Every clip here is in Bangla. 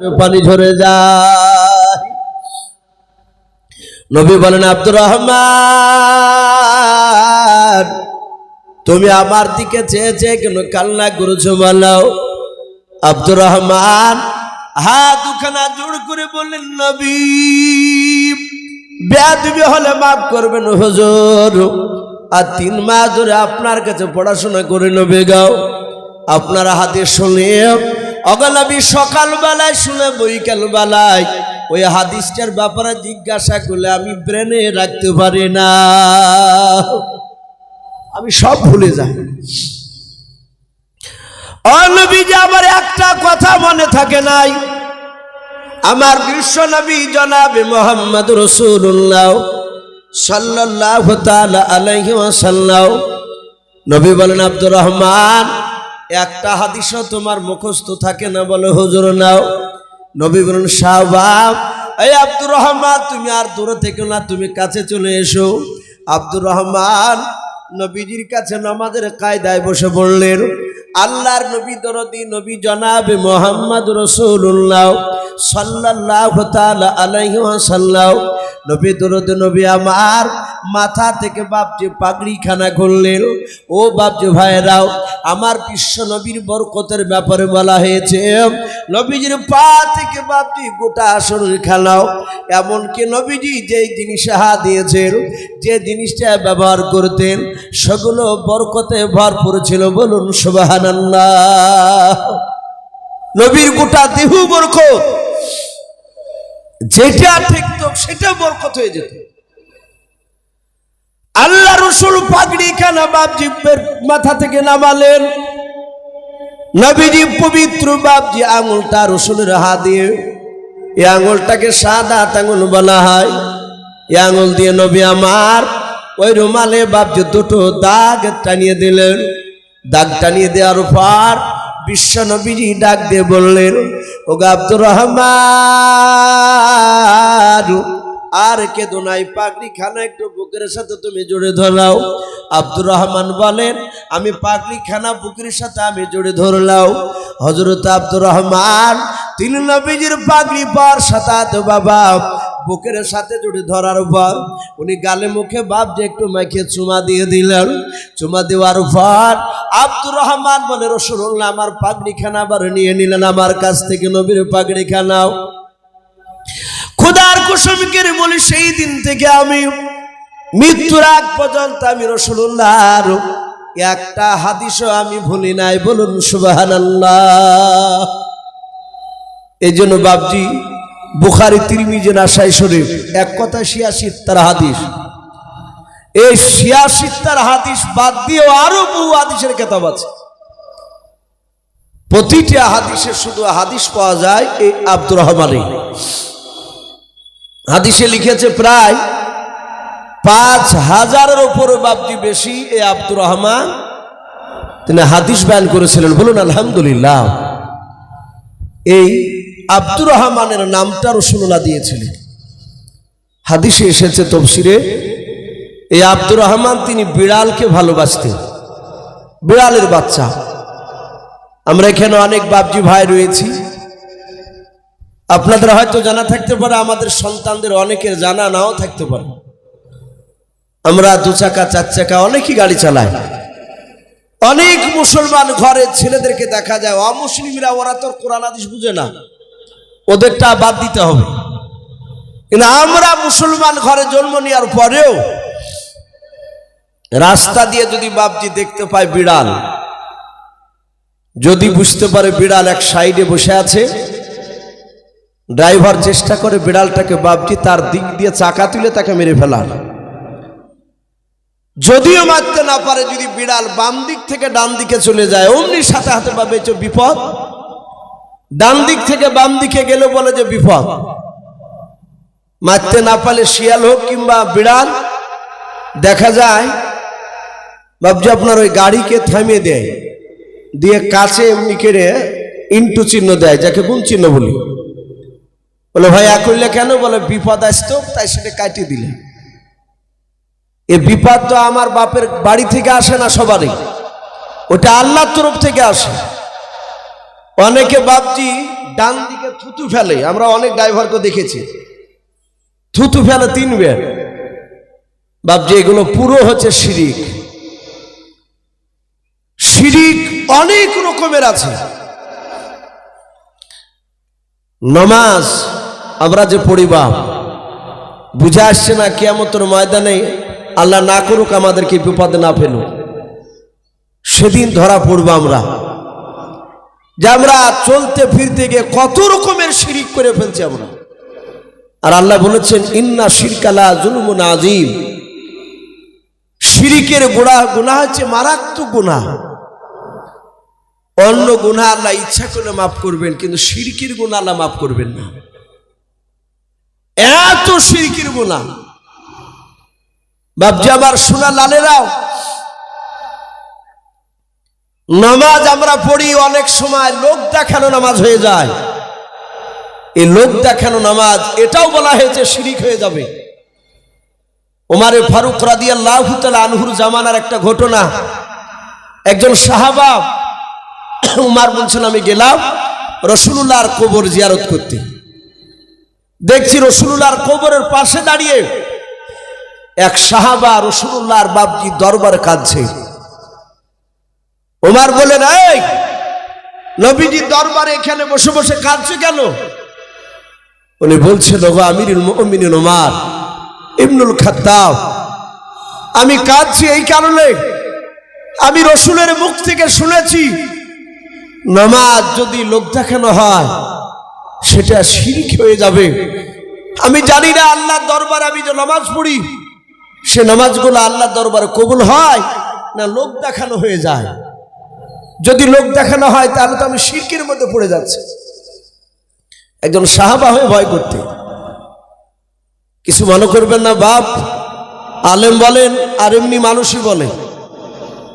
পানি ঝরে যায়। নবী বলেন, আব্দুর রহমান, তুমি আমার দিকে চেয়ে চেয়ে কেন কান্না করেছ বলো আব্দুর রহমান হাত দুখানা জোড় করে বললেন, নবী, বেয়াদবি হলে মাফ করবেন হুজুর। আর তিন মাস ধরে আপনার কাছে পড়াশোনা করে, নেবে গাও আপনার হাতে শুনে অগলাবি সকালবেলায় শুনে বৈকাল বেলায় ওই হাদিসটার ব্যাপারে জিজ্ঞাসা করলে আমি ব্রেনে রাখতে পারি না। আমি সব ভুলে যাই। অনবীজি আমার একটা কথা মনে থাকে নাই। আমার বিশ্ব নবী জনাবে মোহাম্মদ রসুল্লাহ সাল্লাহ আলাইহি ওয়াসাল্লাম। নবী বলেন, আব্দুর রহমান একটা হাদিসও তোমার মুখস্থ থাকে না বলে, হুজুর, নাও। নবী বলেন শাহবাব এই আব্দুর রহমান, তুমি আর দূরে থেকে না, তুমি কাছে চলে এসো। আব্দুর রহমান নবীজির কাছে নামাজের কায়দায় বসে বললেন, আল্লাহর নবী দরদি, নবী জনাবে মোহাম্মদ রসুল্লাহ। নবী দরদ, নবী আমার থেকে বাপজি পাগড়ি খানা করলেন ও আমার বিশ্ব নবীর বরকতের ব্যাপারে বলা হয়েছে, নবীজির পা থেকে বাপজি গোটা শরীর খানাও এমনকি নবীজি যেই জিনিস হা দিয়েছেন, যে জিনিসটা ব্যবহার করতেন, সেগুলো বরকতে ভরপুর ছিল, বলুন সুবাহান্লাহ নবীর গোটা দেহু বরকত। যেটা ঠিকতো সেটা বরকত হয়ে যেত। আল্লাহ রসুল পাগড়ি খানা বাপজিবের মাথা থেকে নামালেন। নবীজি পবিত্র বাপজি আঙুলটা রসুলের হাত দিয়ে, এই আঙুলটাকে সাদা আঙুল বলা হয়। এই আঙুল দিয়ে নবী আমার ওই রুমালে বাপজি দুটো দাগ টানিয়ে দিলেন। দাগ টানিয়ে দেওয়ার পর বিশ্ব নবীজি ডাক দিয়ে বললেন ও আব্দুর রহমান, আর কে দোনাই পাগড়ি খানা একটু বুকের সাথে তুমি জুড়ে ধরাও। আব্দুর রহমান বলেন, আমি পাগড়ি খানা বুকের সাথে আমি জুড়ে ধরলাও হজরত আব্দুর রহমান, তিন নবীজির পাগড়ি পর সাতাত বাবা বুকের সাথে জুড়ে ধরার পর উনি গালে মুখে বাপ যে একটু মাইকে চুমা দিয়ে দিলেন, চুমা দেওয়ার পর আব্দুর রহমান বলে রসুল্লাহ আমার পাগড়ি খানা আবার নিয়ে নিলেন আমার কাছ থেকে, নবীর পাগড়ি খানাও খুদার কুসুমকে বলি, সেই দিন থেকে আমি মৃত্যুর আগ পর্যন্ত আমি রসুল্লাহ একটা হাদিসও আমি ভুলি নাই। বলুন সুবাহান এই জন্য বাবজি বুখারি, তিরমিজে, নাসাই শরীফ, এক কথা শিয়াশির তার হাদিস। এই শিয়াশির তার হাদিস বাদ দিয়েও আরও বহু হাদিসের কেতাব আছে। প্রতিটি হাদিসে শুধু হাদিস পাওয়া যায় এই আব্দুর রহমানের হাদিসে লিখেছে প্রায় পাঁচ হাজারের ওপরে বাবজি বেশি এ আব্দুর রহমান তিনি হাদিস বয়ান করেছিলেন। বলুন, আলহামদুলিল্লাহ। এই আব্দুর রহমানের নামটা রসুল্লাহ দিয়েছিলেন। হাদিসে এসেছে তফসিরে, এই আব্দুর রহমান তিনি বিড়ালকে ভালোবাসতেন। বিড়ালের বাচ্চা। আমরা এখানে অনেক বাবজি ভাই রয়েছি। আপনাদের হয়তো জানা থাকতে পারে, আমাদের সন্তানদের অনেকের জানা নাও থাকতে পারে। আমরা দু চাকা, চার চাকা অনেকই গাড়ি চালাই। অনেক মুসলমান ঘরের ছেলেদেরকে দেখা যায়, অমুসলিমরা, ওরা তো কোরআন আদিস বুঝে না। ওদেরটা বাদ দিতে হবে। কিন্তু আমরা মুসলমান ঘরে জন্ম নেওয়ার পরেও রাস্তা দিয়ে যদি বাপজি দেখতে পায় বিড়াল, যদি বুঝতে পারে বিড়াল এক সাইডে বসে আছে, ড্রাইভার চেষ্টা করে বিড়ালটাকে বাপজি তার দিক দিয়ে চাকা তুলে তাকে মেরে ফেলার। যদিও মারতে না পারে, যদি বিড়াল বাম দিক থেকে ডান দিকে চলে যায়, অমনি সাথে হাতে পাবে বিপদ। ডান দিক থেকে বাম দিকে গেলে বলে যে বিপদ। মারতে না পারলে শিয়াল হোক কিংবা বিড়াল, দেখা যায় বাবজি আপনার ওই গাড়িকে থামিয়ে দেয়। দিয়ে কাছে এমনি কেড়ে ইন্টু চিহ্ন দেয়, যাকে কোন চিহ্ন বলি। বলে, ভাই এক করলে কেন? বলে, বিপদ আসতো তাই সেটা কাটিয়ে দিলে। এ বিপদ তো আমার বাপের বাড়ি থেকে আসে না সবারই। ওটা আল্লাহর তরফ থেকে আসে। অনেকে বাপজি ডান দিকে থুতু ফেলে, আমরা অনেক ড্রাইভারকে দেখেছি। থুতু ফেলে তিন বের বাবজি এগুলো পুরো হচ্ছে শিরিক। শিরিক অনেক রকমের আছে। নমাজ, আমরা যে পড়িবা বুঝে আসছে না কেয়ামতের ময়দানে আল্লাহ না করুক আমাদেরকে বিপদে না ফেলুক। সেদিন ধরা পড়ব আমরা। যে আমরা চলতে ফিরতে গিয়ে কত রকমের শিরিক করে ফেলছি আমরা। আর আল্লাহ বলেছেন, ইন্না শিরকালা জুলুমুন আজিম শিরিকের গোড়া গুণা হচ্ছে মারাত্মক গুণা অন্য গুণা আল্লাহ ইচ্ছা করে মাফ করবেন, কিন্তু শিরকির গুণা আল্লাহ মাফ করবেন না। এত শিরকির গুণা বাবজি আমার সোনা লালেরাও নামাজ আমরা পড়ি, অনেক সময় লোক দেখানো নামাজ হয়ে যায়। এই লোক দেখানো নামাজ, এটাও বলা হয়েছে শিরিক হয়ে যাবে। ওমারে ফারুক রাদিয়াল্লাহু তাআলা আনহুর জামানার একটা ঘটনা। একজন সাহাবা, উমার বলছেন, আমি গেলাম রসুলুল্লাহর কবর জিয়ারত করতে। দেখছি রসুলুল্লাহর কবরের পাশে দাঁড়িয়ে এক সাহাবা রসুলুল্লাহর বাপজি দরবার কাঁদছে। ওমার বলেন এই নবীজি দরবারে এখানে বসে বসে কাঁদছে কেন? উনি বলছেন, ওগো আমিরুল মুমিনিন ওমার ইবনুল খাত্তাব, আমি কাঁদছি এই কারণে। আমি রসুলের মুখ থেকে শুনেছি, নামাজ যদি লোক দেখানো হয়, সেটা শিরিক হয়ে যাবে। আমি জানি না আল্লাহর দরবারে আমি যে নামাজ পড়ি, সে নামাজগুলো আল্লাহর দরবারে কবুল হয় না লোক দেখানো হয়ে যায়? যদি লোক দেখানো হয়, তাহলে তো আমি শিরকের মধ্যে পড়ে যাচ্ছি। একজন সাহাবা হয়ে ভয় করতে। কিছু মনে করবেন না, বাপ, আলেম বলেন আর এমনি মানুষই বলে।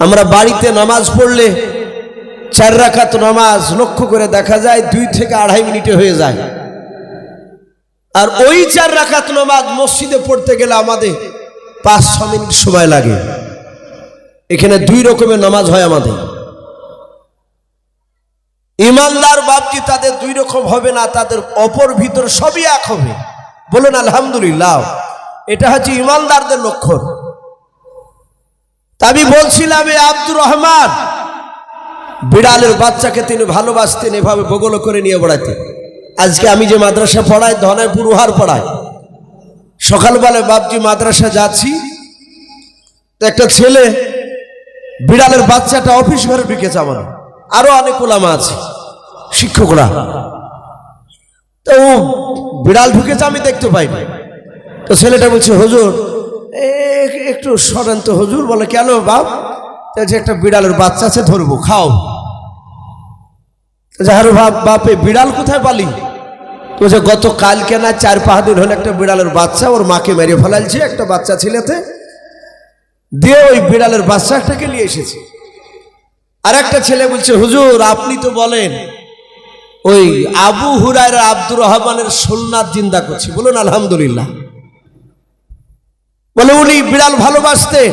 আমরা বাড়িতে নামাজ পড়লে চার রাখাত নামাজ লক্ষ্য করে দেখা যায়, দুই থেকে আড়াই মিনিটে হয়ে যায়। আর ওই চার রাখাত নামাজ মসজিদে পড়তে গেলে আমাদের পাঁচ, ছ মিনিট সময় লাগে। এখানে দুই রকমের নামাজ হয় আমাদের। ইমানদার বাপজি তাদের দুই রকম হবে না, তাদের অপর ভিতর সবই এক হবে। বলুন, আলহামদুলিল্লাহ। এটা হচ্ছে ইমানদারদের লক্ষণ। আমি বলছিলাম আব্দুর রহমান, বিড়ালের বাচ্চাকে তিনি ভালোবাসতেন, এভাবে বগল করে নিয়ে বেড়াতেন। আজকে আমি যে মাদ্রাসা পড়াই ধনাইপুর উহার পড়াই, সকালবেলায় বাপজি মাদ্রাসা যাচ্ছি একটা ছেলে বিড়ালের বাচ্চাটা অফিস ঘরে ঢুকেছে আমার আরও অনেক ওলামা আছে, শিক্ষকরা। তো বিড়াল ঢুকেছে, আমি দেখতে পাইনি। তো ছেলেটা বলছে, হজুর একটু সরেন তো, হুজুর। বলে, কেন বাপ? যে একটা বিড়ালের বাচ্চা আছে, ধরবো, খাও। যাহার বাপ, বাপে, বিড়াল কোথায় পালি? তো যে গত কালকে না, চার পাঁচ দিন হলে একটা বিড়ালের বাচ্চা, ওর মাকে মেরে ফেলাইছে, একটা বাচ্চা ছেলেতে। দিয়ে ওই বিড়ালের বাচ্চাটাকে নিয়ে এসেছে। আর একটা ছেলে বলছে, হুজুর, আপনি তো বলেন, ওই আবু হুরায়রা আব্দুর রহমানের সোলনাথ জিন্দা করছি। বলুন, আলহামদুলিল্লাহ। বলে, উনি বিড়াল ভালোবাসতে,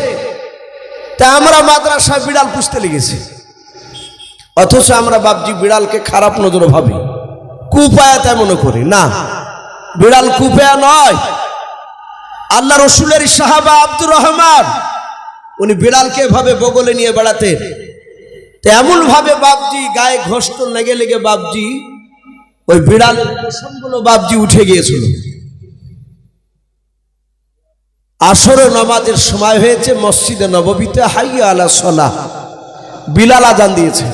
তা আমরা মাদ্রাসা বিড়াল পুষতে লেগেছি। অথচ আমরা বাপজি বিড়ালকে খারাপ নজরে ভাবি। কুপায়া মনে করি। না, বিড়াল কুপায়া নয়। আল্লাহ রসুলের সাহাবা আব্দুর রহমান, উনি বিড়ালকে এভাবে বগলে নিয়ে বেড়াতেন। তো এমন ভাবে বাপজি গায়ে ঘষ্ট লেগে লেগে বাপজি, ওই বিড়ালের পশমগুলো বাপজি উঠে গিয়েছিল। আসরে নামাজের সময় হয়েছে, মসজিদে নববীতে হাইয়া আলা সলা, বিলাল আজান দিয়েছে।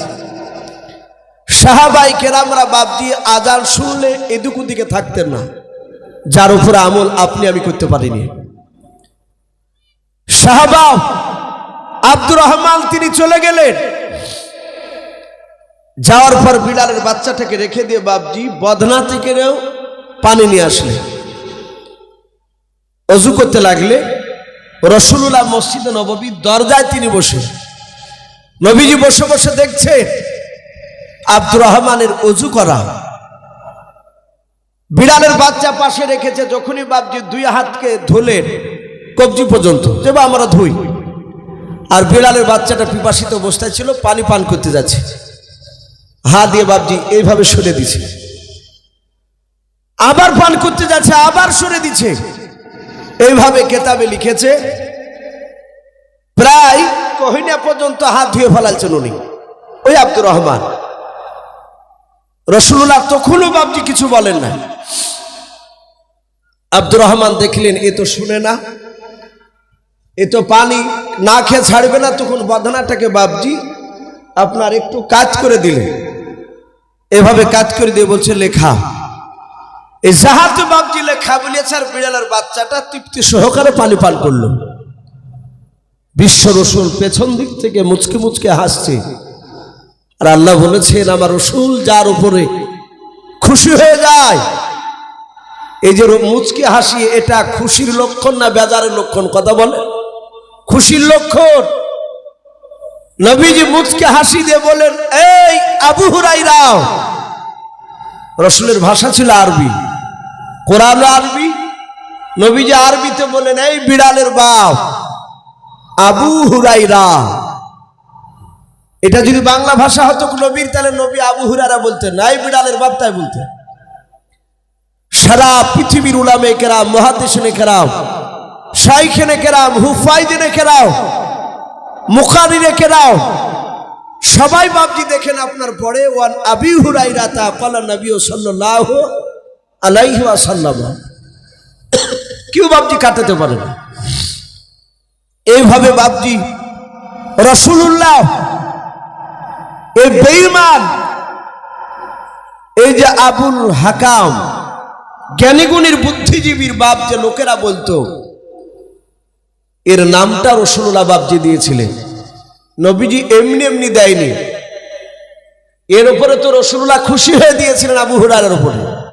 সাহাবাই কেরামরা বাপজি আজান শুনলে এদিক ওদিকে থাকতেন না। যার উপর আমল আপনি আমি করতে পারিনি। সাহাবা আব্দুর রহমান, তিনি চলে গেলেন। যাওয়ার পর বিড়ালের বাচ্চাটাকে রেখে দিয়ে বাপজি বদনা থেকে পানি নিয়ে আসলে। অজু করতে লাগলে রসুল্লাহ মসজিদে নববী দরজায় তিনি বসে। নবীজি বসে বসে দেখছে আব্দুর রহমানের অজু করা। বিড়ালের বাচ্চা পাশে রেখেছে যখনই বাপজি দুই হাতকে ধুলেন কবজি পর্যন্ত, যে বা আমরা ধুই। আর বিড়ালের বাচ্চাটা পিপাসিত অবস্থায় ছিল, পানি পান করতে যাচ্ছে। হা দিয়ে বাপজি এইভাবে সরে দিছে। আবার পান করতে যাচ্ছে, আবার সরে দিচ্ছে এইভাবে কেতাবে লিখেছে, প্রায় কহিনা পর্যন্ত হাত ধুয়ে ফেলালছেন উনি। ওই আব্দুর রহমান। রসুল্লাহ তখনও বাবজি কিছু বলেন না আব্দুর রহমান দেখলেন, এ তো শুনে না, এ তো পানি না খেয়ে ছাড়বে না, তখন বদনাটাকে বাবজি আপনার একটু কাজ করে দিলেন। এভাবে কাজ করে দিয়ে বলছে, লেখা। এই জাহাতে বাবজি লেখা বলিয়েছে আর বিড়ালের বাচ্চাটা তৃপ্তি সহকারে পানি পান করল। বিশ্ব রসুল পেছন দিক থেকে মুচকে মুচকে হাসছে। আর আল্লাহ বলেছেন, আমার রসুল যার উপরে খুশি হয়ে যায়, এই যে মুচকে হাসি, এটা খুশির লক্ষণ না বেজারের লক্ষণ? কথা বলে খুশির লক্ষণ। নবীজি মুচকে হাসি দিয়ে বলেন, এই আবু হুরাই হুরাইরাও রসুলের ভাষা ছিল আরবি। কোরআন আরবি, নবীজি আরবিতে বলেন, এই বিড়ালের বাপ, আবু হুরাইরা এটা যদি বাংলা ভাষা হতো নবীর, তাহলে নবী আবু হুরারা বলতেন নাই বিড়ালের বাপ তাই বলতেন। সারা পৃথিবীর উলামে কেরাম মহাদেশনে কেরাম, শাইখেনে কেরাম হুফাইদিনে কেরাম মুখারিনে কেরাম সবাই বাপজি দেখেন আপনার পরে, ওয়ান আবি হুরাইরা তা কলা নবী সাল্লাল্লাহু আলাইহি ওয়াসাল্লাম। কেউ বাপজি কাটাতে পারে না। এইভাবে বাপজি রসুল্লাহ এই বেইমান এই যে আবুল হাকাম, জ্ঞানীগুণীর বুদ্ধিজীবীর বাপ যে লোকেরা বলতো এর নামটা রসুল্লাহ বাবজি দিয়েছিলেন। নবীজি এমনি এমনি দেয়নি। এর উপরে তো রসুল্লাহ খুশি হয়ে দিয়েছিলেন আবু হুরারের উপরে।